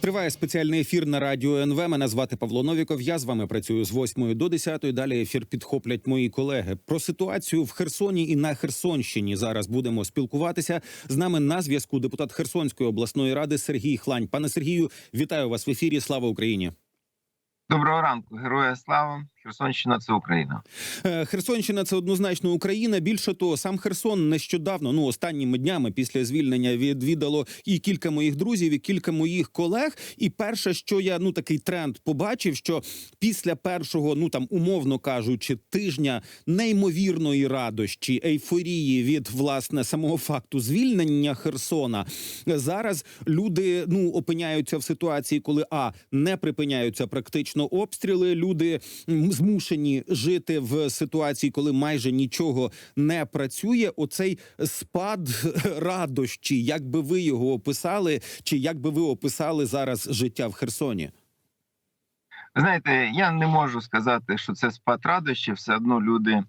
Триває спеціальний ефір на радіо НВ. Мене звати Павло Новіков. Я з вами працюю з 8 до 10. Далі ефір підхоплять мої колеги. Про ситуацію в Херсоні і на Херсонщині зараз будемо спілкуватися. З нами на зв'язку депутат Херсонської обласної ради Сергій Хлань. Пане Сергію, вітаю вас в ефірі. Слава Україні! Доброго ранку, героя слава! Херсонщина це Україна. Е, Херсонщина це однозначно Україна. Більше того, сам Херсон нещодавно, ну останніми днями після звільнення відвідало і кілька моїх друзів, і кілька моїх колег. І перше, що я ну такий тренд побачив, що після першого, ну там умовно кажучи, тижня неймовірної радощі, ейфорії від власне самого факту звільнення Херсона, зараз люди ну опиняються в ситуації, коли а не припиняються практично обстріли. Люди змушені жити в ситуації, коли майже нічого не працює. Оцей спад радощі, як би ви його описали, чи як би ви описали зараз життя в Херсоні? Знаєте, я не можу сказати, що це спад радощі. Все одно люди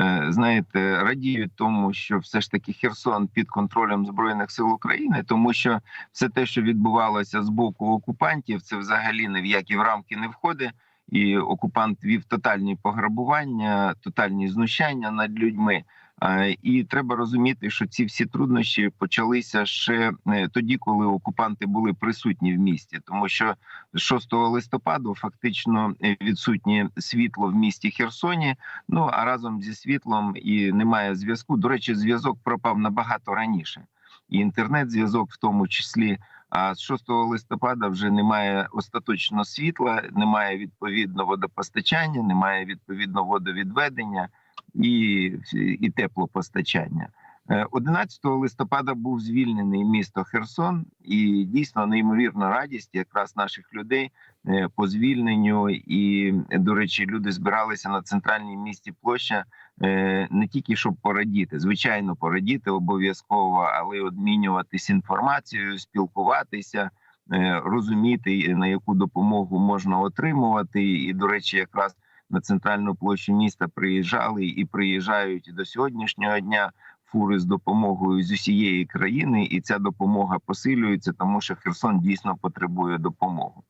е, знаєте радіють тому, що все ж таки Херсон під контролем збройних сил України, тому що все те, що відбувалося з боку окупантів, це взагалі ні в які в рамки не входить. І окупант вів тотальні пограбування, тотальні знущання над людьми. Е, І треба розуміти, що ці всі труднощі почалися ще е, тоді, коли окупанти були присутні в місті, тому що з 6 листопаду фактично е, відсутнє світло в місті Херсоні. Ну а разом зі світлом і немає зв'язку. До речі, зв'язок пропав набагато раніше, і інтернет-зв'язок, в тому числі. А з 6 листопада вже немає остаточно світла, немає відповідно водопостачання, немає відповідно водовідведення і, і теплопостачання. Е, 11 листопада був звільнений місто Херсон, і дійсно неймовірна радість якраз наших людей е, по звільненню. І до речі, люди збиралися на центральній місті площа е, не тільки щоб порадіти, звичайно, порадіти обов'язково, але й обмінюватись інформацією, спілкуватися. е, Розуміти на яку допомогу можна отримувати, і до речі, якраз на центральну площу міста приїжджали і приїжджають до сьогоднішнього дня фури з допомогою з усієї країни, і ця допомога посилюється, тому що Херсон дійсно потребує допомоги.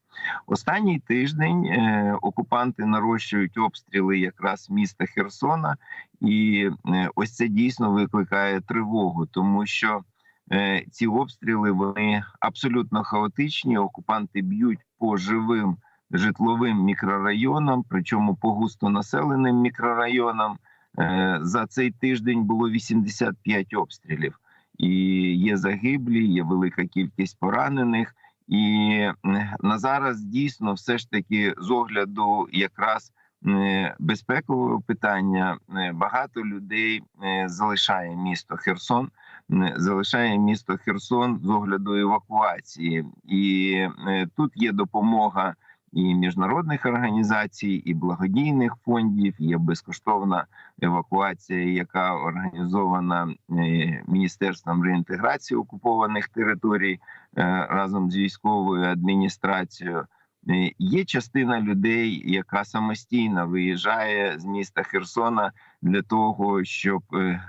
Останній тиждень е, окупанти нарощують обстріли якраз міста Херсона, і е, ось це дійсно викликає тривогу, тому що е, ці обстріли вони абсолютно хаотичні. Окупанти б'ють по живим житловим мікрорайонам, причому по густонаселеним мікрорайонам. Е, За цей тиждень було 85 обстрілів, і є загиблі, є велика кількість поранених. І на зараз дійсно все ж таки з огляду якраз безпекового питання багато людей залишає місто Херсон, залишає місто Херсон з огляду евакуації, і тут є допомога і міжнародних організацій, і благодійних фондів. Є безкоштовна евакуація, яка організована е, міністерством реінтеграції окупованих територій е, разом з військовою адміністрацією. Е, Є частина людей, яка самостійно виїжджає з міста Херсона для того, щоб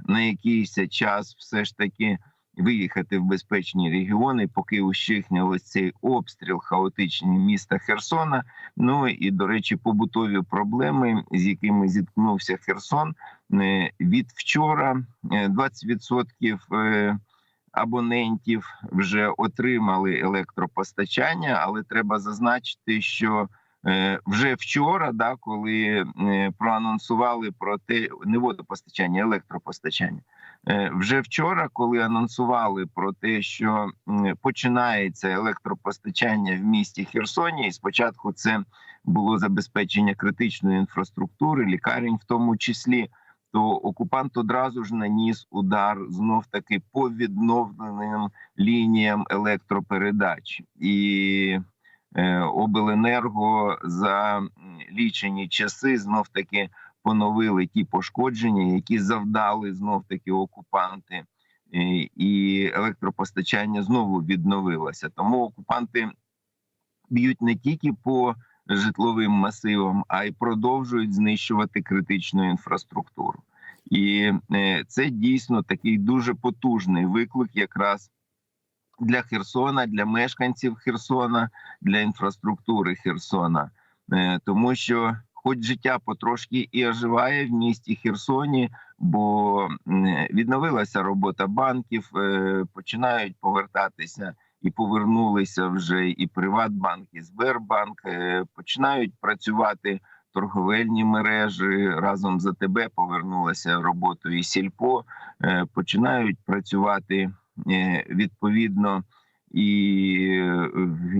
на якийсь час все ж таки виїхати в безпечні регіони, поки ущихне ось цей обстріл хаотичний міста Херсона. Ну і до речі, побутові проблеми, з якими зіткнувся Херсон е, від вчора. е, 20% е, абонентів вже отримали електропостачання, але треба зазначити, що е, вже вчора, да, коли е, проанонсували про те, не водопостачання, електропостачання. Е, Вже вчора, коли анонсували про те, що починається електропостачання в місті Херсоні, і спочатку це було забезпечення критичної інфраструктури, лікарень, в тому числі, то окупант одразу ж наніс удар знов таки по відновленим лініям електропередач і. е, Обленерго за лічені часи знов таки поновили ті пошкодження, які завдали знов таки окупанти, І- і електропостачання знову відновилося. Тому окупанти б'ють не тільки по житловим масивам, а й продовжують знищувати критичну інфраструктуру. І е, це дійсно такий дуже потужний виклик, якраз для Херсона, для мешканців Херсона, для інфраструктури Херсона, Е, тому що, хоч життя потрошки і оживає в місті Херсоні, бо відновилася робота банків, е, починають повертатися і повернулися вже і Приватбанк, і Сбербанк, е, починають працювати торговельні мережі разом з АТБ повернулася роботою і сільпо, е, починають працювати відповідно і, е,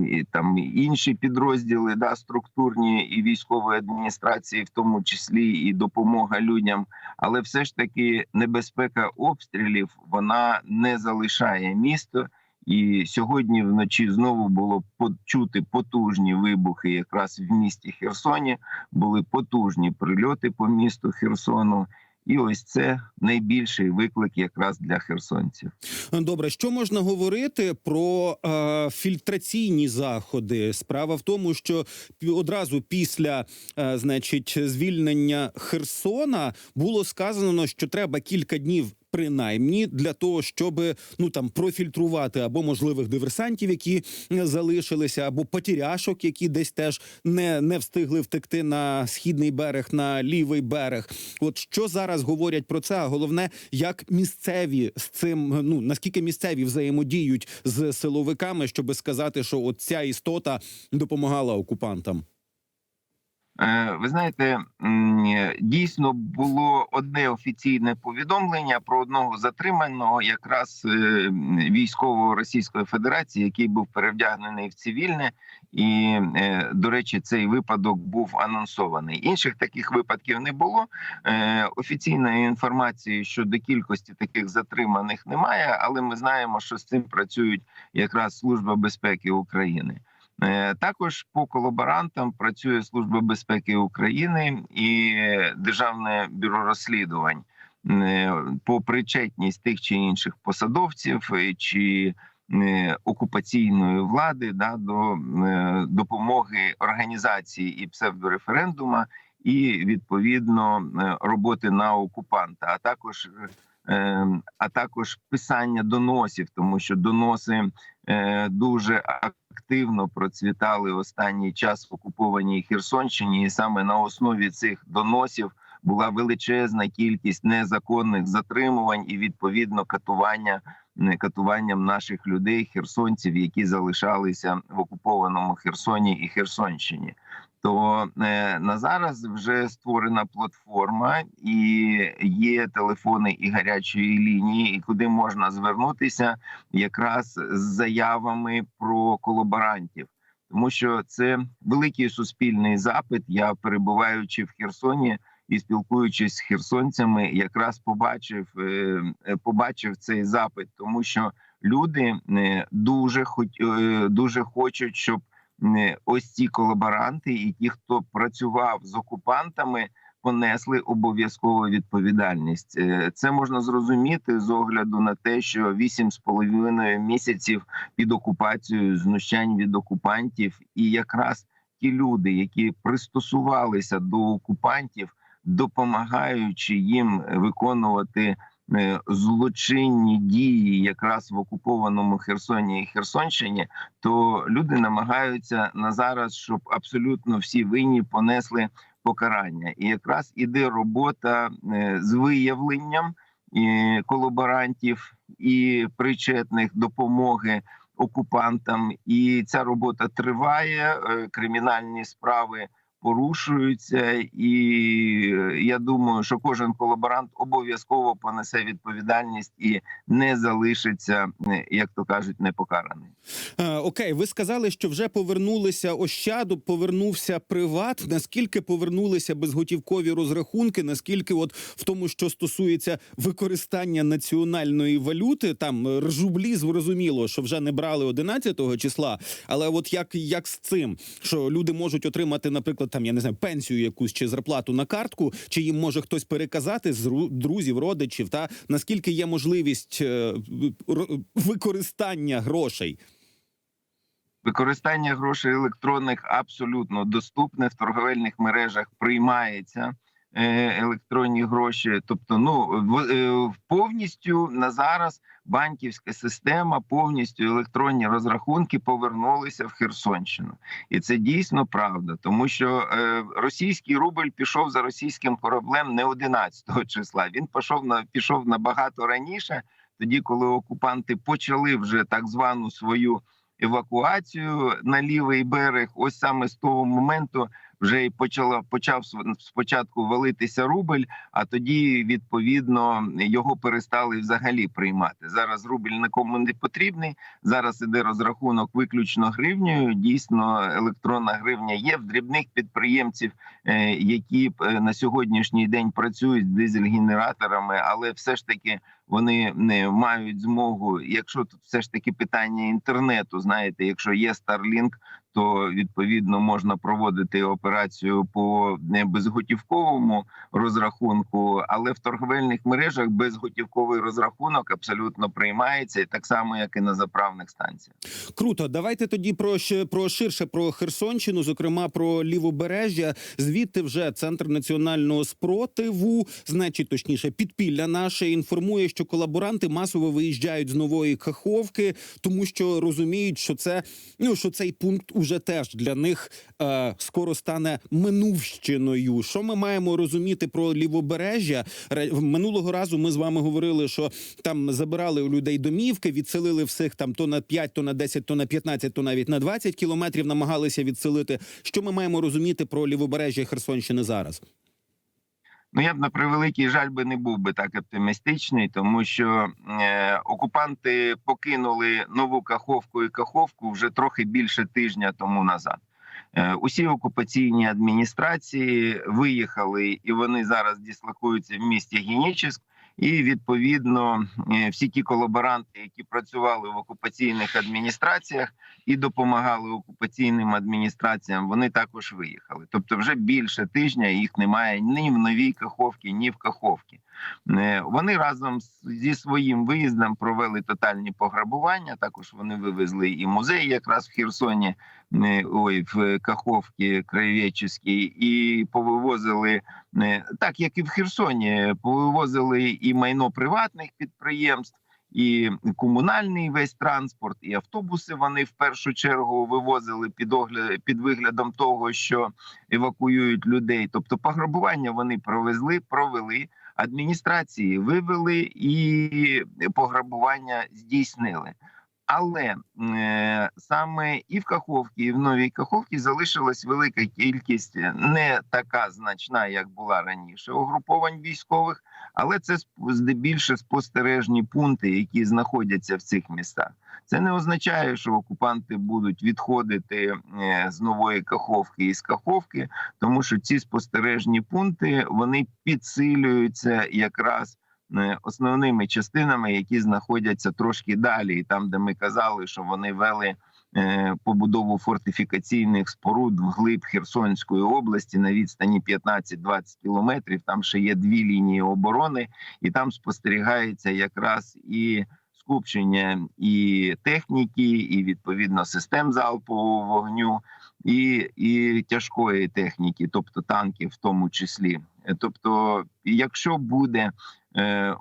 і там інші підрозділи, да, структурні і військової адміністрації, в тому числі і допомога людям. Але все ж таки небезпека обстрілів вона не залишає місто. І сьогодні вночі знову було почути потужні вибухи, якраз в місті Херсоні були потужні прильоти по місту Херсону. І ось це найбільший виклик якраз для херсонців. Добре, що можна говорити про е, фільтраційні заходи? Справа в тому, що одразу після, е, значить, звільнення Херсона було сказано, що треба кілька днів. Принаймні для того, щоб ну там профільтрувати або можливих диверсантів, які залишилися, або потеряшок, які десь теж не, не встигли втекти на східний берег, на лівий берег. От що зараз говорять про це? А головне, як місцеві з цим ну наскільки місцеві взаємодіють з силовиками, щоб сказати, що от ця істота допомагала окупантам. Е, Ви знаєте, дійсно було одне офіційне повідомлення про одного затриманого, якраз е, військового Російської Федерації, який був перевдягнений в цивільне, і е, до речі, цей випадок був анонсований. Інших таких випадків не було. Офіційної інформації щодо кількості таких затриманих немає, але ми знаємо, що з цим працюють якраз служба безпеки України. Е, Також по колаборантам працює Служба безпеки України і Державне бюро розслідувань. Е, по причетність тих чи інших посадовців е, чи окупаційної влади да, до допомоги організації і псевдореферендума, і відповідно роботи на окупанта, а також а також писання доносів, тому що доноси дуже активно процвітали останній час в окупованій Херсонщині, і саме на основі цих доносів була величезна кількість незаконних затримувань і відповідно катування катуванням наших людей, херсонців, які залишалися в окупованому Херсоні і Херсонщині. То е, на зараз вже створена платформа, і є телефони і гарячої лінії, і куди можна звернутися якраз з заявами про колаборантів, тому що це великий суспільний запит. Я перебуваючи в Херсоні і спілкуючись з херсонцями, якраз побачив, е, е, побачив цей запит, тому що люди дуже хоч дуже хочуть, щоб ось ці колаборанти і ті, хто працював з окупантами, понесли обов'язкову відповідальність. Е, Це можна зрозуміти з огляду на те, що вісім з половиною місяців під окупацією знущань від окупантів, і якраз ті люди, які пристосувалися до окупантів, допомагаючи їм виконувати е, злочинні дії, якраз в окупованому Херсоні і Херсонщині, то люди намагаються на зараз, щоб абсолютно всі винні понесли покарання, і якраз іде робота е, з виявленням е, колаборантів і причетних допомоги окупантам, і ця робота триває. е, Кримінальні справи порушуються, і е, я думаю, що кожен колаборант обов'язково понесе відповідальність і не залишиться, е, як то кажуть, непокараний. Е, окей, ви сказали, що вже повернулися Ощаду, повернувся приват. Наскільки повернулися безготівкові розрахунки? Наскільки, от в тому, що стосується використання національної валюти, там ржублі зрозуміло, що вже не брали 11 числа. Але от як, як з цим, що люди можуть отримати, наприклад, там я не знаю, пенсію якусь чи зарплату на картку, чи їм може хтось переказати з друзів, родичів, та наскільки є можливість е, використання грошей? Використання грошей електронних абсолютно доступне в торговельних мережах приймається. Е, електронні гроші. Тобто, ну е, повністю на зараз банківська система, повністю електронні розрахунки повернулися в Херсонщину, і це дійсно правда, тому що е, російський рубль пішов за російським кораблем не 11 числа. Він пішов на пішов набагато раніше, тоді коли окупанти почали вже так звану свою евакуацію на лівий берег. Ось саме з того моменту вже й почала почав спочатку валитися рубль, а тоді відповідно його перестали взагалі приймати. Зараз рубль нікому не потрібний. Зараз іде розрахунок виключно гривнею. Дійсно, електронна гривня є в дрібних підприємців, е, які е, на сьогоднішній день працюють з дизель-генераторами, але все ж таки вони не мають змогу. Якщо тут все ж таки питання інтернету, знаєте, якщо є Starlink, то відповідно можна проводити операцію по не безготівковому розрахунку, але в торговельних мережах безготівковий розрахунок абсолютно приймається, так само як і на заправних станціях. Круто, давайте тоді про ще про ширше про Херсонщину, зокрема про лівобережжя. Звідти вже центр національного спротиву, значить, точніше, підпілля наше інформує, що колаборанти масово виїжджають з нової каховки, тому що розуміють, що це ну що цей пункт уже теж для них е, скоро стане минувщиною. Що ми маємо розуміти про лівобережжя? Ре- Минулого разу ми з вами говорили, що там забирали у людей домівки, відселили всіх там то на 5, то на 10, то на 15, то навіть на 20 кілометрів намагалися відселити. Що ми маємо розуміти про лівобережжя Херсонщини зараз? Ну я б на превеликий жаль би не був би так оптимістичний, тому що е, окупанти покинули нову каховку і каховку вже трохи більше тижня тому назад. Е, усі окупаційні адміністрації виїхали, і вони зараз дислокуються в місті Генічеськ. І відповідно е, всі ті колаборанти, які працювали в окупаційних адміністраціях і допомагали окупаційним адміністраціям, вони також виїхали. Тобто, вже більше тижня їх немає ні в новій Каховці, ні в Каховці. Е, Вони разом зі своїм виїздом провели тотальні пограбування. Також вони вивезли і музей, якраз в Херсоні, е, ой, в Каховці Краєвечській, і повивозили е, так, як і в Херсоні, повивозили і майно приватних підприємств. І комунальний весь транспорт, і автобуси вони в першу чергу вивозили під огляд під виглядом того, що евакуюють людей. Тобто, пограбування вони провезли, провели адміністрації, вивели і пограбування здійснили. Але е, саме і в Каховці, і в Новій Каховці залишилась велика кількість не така значна, як була раніше, угруповань військових, але це здебільше спостережні пункти, які знаходяться в цих містах. Це не означає, що окупанти будуть відходити е, з нової Каховки і з Каховки, тому що ці спостережні пункти вони підсилюються якраз е, основними частинами, які знаходяться трошки далі, і там, де ми казали, що вони вели е, побудову фортифікаційних споруд вглиб Херсонської області на відстані 15-20 кілометрів. Там ще є дві лінії оборони, і там спостерігається якраз і скупчення і техніки, і відповідно систем залпового вогню, і, і тяжкої техніки, тобто танків, в тому числі. Е, Тобто, якщо буде е,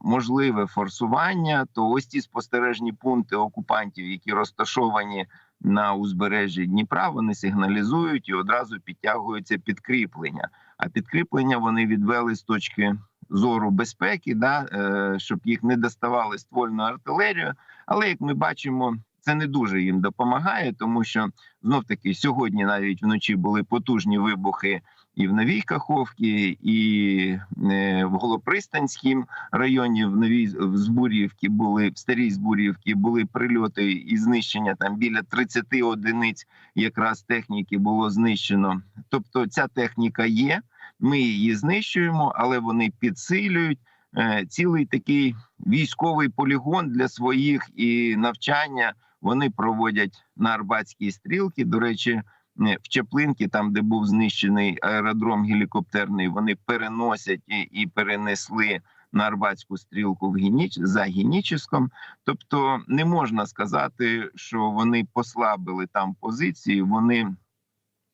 можливе форсування, то ось ці спостережні пункти окупантів, які розташовані на узбережжі Дніпра, вони сигналізують і одразу підтягуються підкріплення. А підкріплення вони відвели з точки зору безпеки, да, е, щоб їх не доставали ствольну артилерію. Але як ми бачимо, це не дуже їм допомагає, тому що знов таки сьогодні, навіть вночі, були потужні вибухи і в Новій Каховці, і е, в Голопристанському районі, в Новій Збурівці були в старій Збурівці були прильоти і знищення там біля 30 одиниць якраз техніки було знищено. Тобто ця техніка є. Ми її знищуємо, але вони підсилюють е, цілий такий військовий полігон для своїх і навчання. Вони проводять на Арбатській стрілки. До речі, в Чаплинки, там де був знищений аеродром гелікоптерний, вони переносять і, і перенесли на Арбатську стрілку в Гініч за Геніческом. Тобто не можна сказати, що вони послабили там позиції. Вони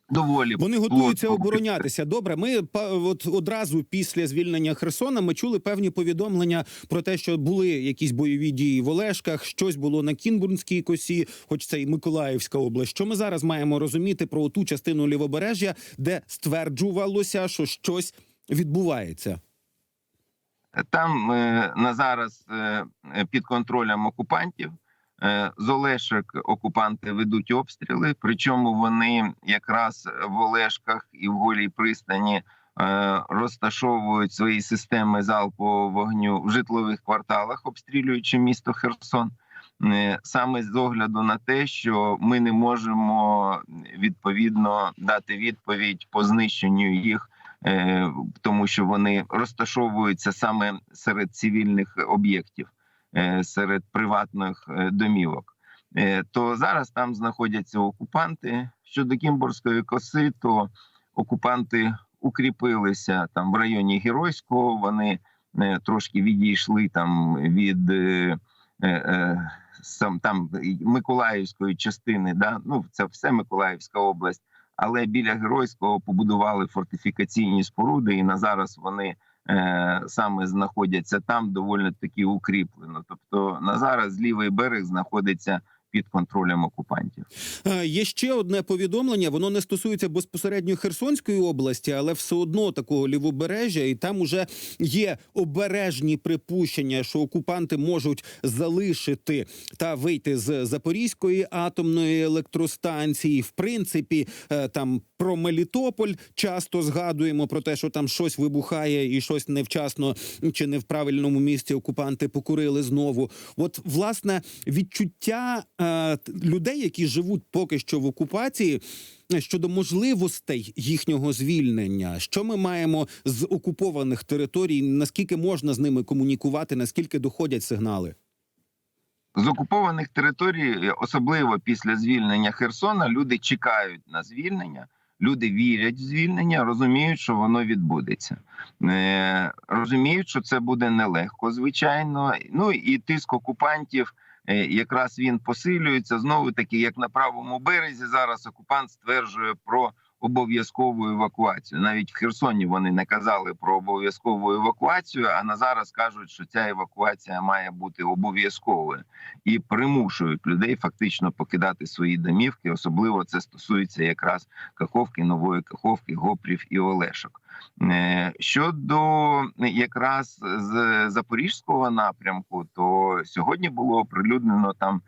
доволі Вони готуються плотно. оборонятися. Добре, ми от одразу після звільнення Херсона ми чули певні повідомлення про те, що були якісь бойові дії в Олешках, щось було на Кінбурнській косі, хоч це і Миколаївська область. Що ми зараз маємо розуміти про ту частину лівобережжя, де стверджувалося, що щось відбувається? Там е, на зараз е, е, під контролем окупантів. Е, З Олешок окупанти ведуть обстріли, причому вони якраз в Олешках і в Голій пристані е, розташовують свої системи залпового вогню в житлових кварталах, обстрілюючи місто Херсон. Е, Саме з огляду на те, що ми не можемо відповідно дати відповідь по знищенню їх тому що вони розташовуються саме серед цивільних об'єктів, серед приватних е, домівок. Е, То зараз там знаходяться окупанти. Щодо Кімборської коси, то окупанти укріпилися там в районі Геройського. Вони е, трошки відійшли там від е, е, е, сам там Миколаївської частини. Да? Ну це все Миколаївська область але біля Геройського побудували фортифікаційні споруди, і на зараз вони е, саме знаходяться там доволі таки укріплено. Тобто на зараз лівий берег знаходиться під контролем окупантів. Е, Є ще одне повідомлення. Воно не стосується безпосередньо Херсонської області, але все одно такого лівобережжя, і там уже є обережні припущення, що окупанти можуть залишити та вийти з Запорізької атомної електростанції. В принципі, е, там про Мелітополь часто згадуємо про те, що там щось вибухає і щось невчасно чи не в правильному місці окупанти покурили знову. От власне відчуття е, людей, які живуть поки що в окупації. е, Щодо можливостей їхнього звільнення, що ми маємо з окупованих територій, наскільки можна з ними комунікувати, наскільки доходять сигнали? З окупованих територій, особливо після звільнення Херсона, люди чекають на звільнення. Люди вірять в звільнення, розуміють, що воно відбудеться. Е, розуміють, що це буде нелегко, звичайно. Ну і тиск окупантів е, якраз він посилюється. Знову таки, як на правому березі, зараз окупант стверджує про обов'язкову евакуацію. Навіть в Херсоні вони не казали про обов'язкову евакуацію, а на зараз кажуть, що ця евакуація має бути обов'язковою і примушують людей фактично покидати свої домівки. Особливо це стосується якраз Каховки, Нової Каховки, Гопрів і Олешок. Е, Щодо якраз з запорізького напрямку, то сьогодні було оприлюднено там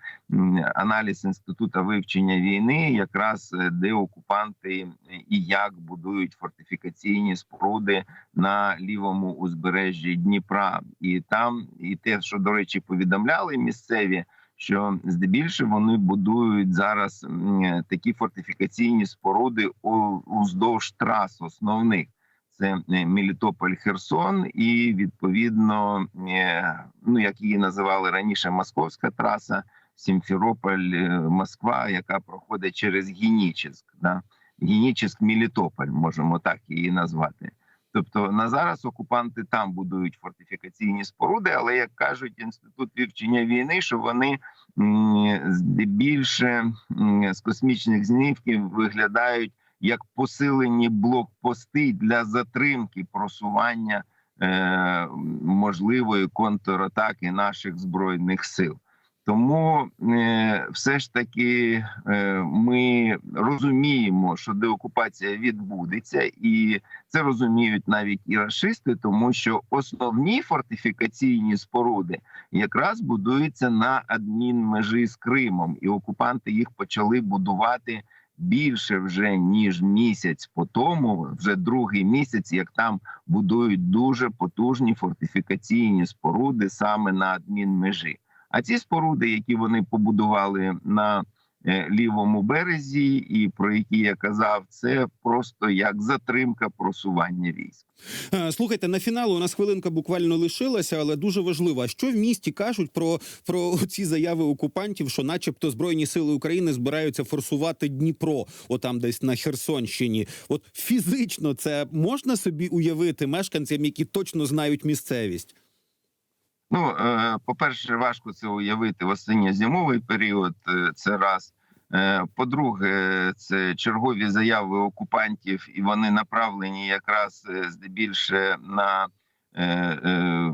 аналіз інституту вивчення війни, якраз е, де окупанти і як будують фортифікаційні споруди на лівому узбережжі Дніпра, і там і те, що до речі, повідомляли місцеві. Що здебільшого вони будують зараз такі фортифікаційні споруди уздовж трас основних це е, Мелітополь Херсон, і відповідно, е, ну як її називали раніше, Московська траса, Сімферополь, е, Москва, яка проходить через Генічеськ, да? Генічеськ Мелітополь, можемо так її назвати. Тобто на зараз окупанти там будують фортифікаційні споруди, але як кажуть інститут вивчення війни, що вони м, здебільше з космічних знімків виглядають як посилені блокпости для затримки просування е, можливої контратаки наших збройних сил. Тому е, все ж таки е, ми розуміємо, що деокупація відбудеться, і це розуміють навіть і рашисти, тому що основні фортифікаційні споруди якраз будуються на адмінмежі з Кримом, і окупанти їх почали будувати більше вже ніж місяць по тому, вже другий місяць, як там будують дуже потужні фортифікаційні споруди саме на адмінмежі. А ці споруди, які вони побудували на лівому березі, і про які я казав, це просто як затримка просування військ. Е, Слухайте, на фінал у нас хвилинка буквально лишилася, але дуже важливо. А що в місті кажуть про, про ці заяви окупантів, що, начебто, збройні сили України збираються форсувати Дніпро, отам десь на Херсонщині? От фізично це можна собі уявити мешканцям, які точно знають місцевість? Ну, е, по-перше, важко це уявити в осінньо-зимовий період. е, Це раз. Е, По-друге, це чергові заяви окупантів, і вони направлені якраз е, здебільше на е,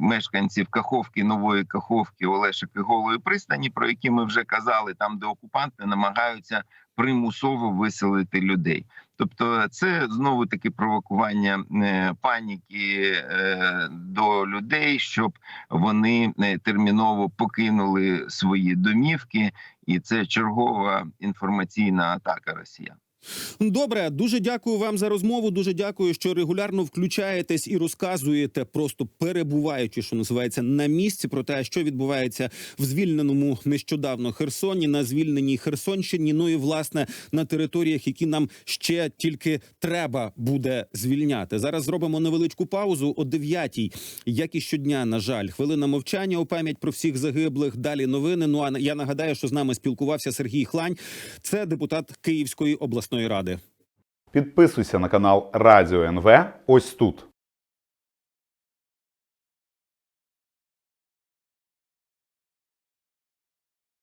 мешканців Каховки, нової Каховки, Олешик і Голої пристані, про які ми вже казали, там де окупанти намагаються примусово виселити людей. Тобто, це знову таки провокування паніки до людей, щоб вони терміново покинули свої домівки, і це чергова інформаційна атака Росіян. Добре, дуже дякую вам за розмову. Дуже дякую, що регулярно включаєтесь і розказуєте, просто перебуваючи, що називається на місці, про те, що відбувається в звільненому нещодавно Херсоні, на звільненій Херсонщині. Ну і власне на територіях, які нам ще тільки треба буде звільняти. Зараз зробимо невеличку паузу о 9-й, як і щодня. На жаль, хвилина мовчання у пам'ять про всіх загиблих. Далі новини. Ну а я нагадаю, що з нами спілкувався Сергій Хлань, це депутат Київської обласної ради. Підписуйся на канал Радіо НВ ось тут.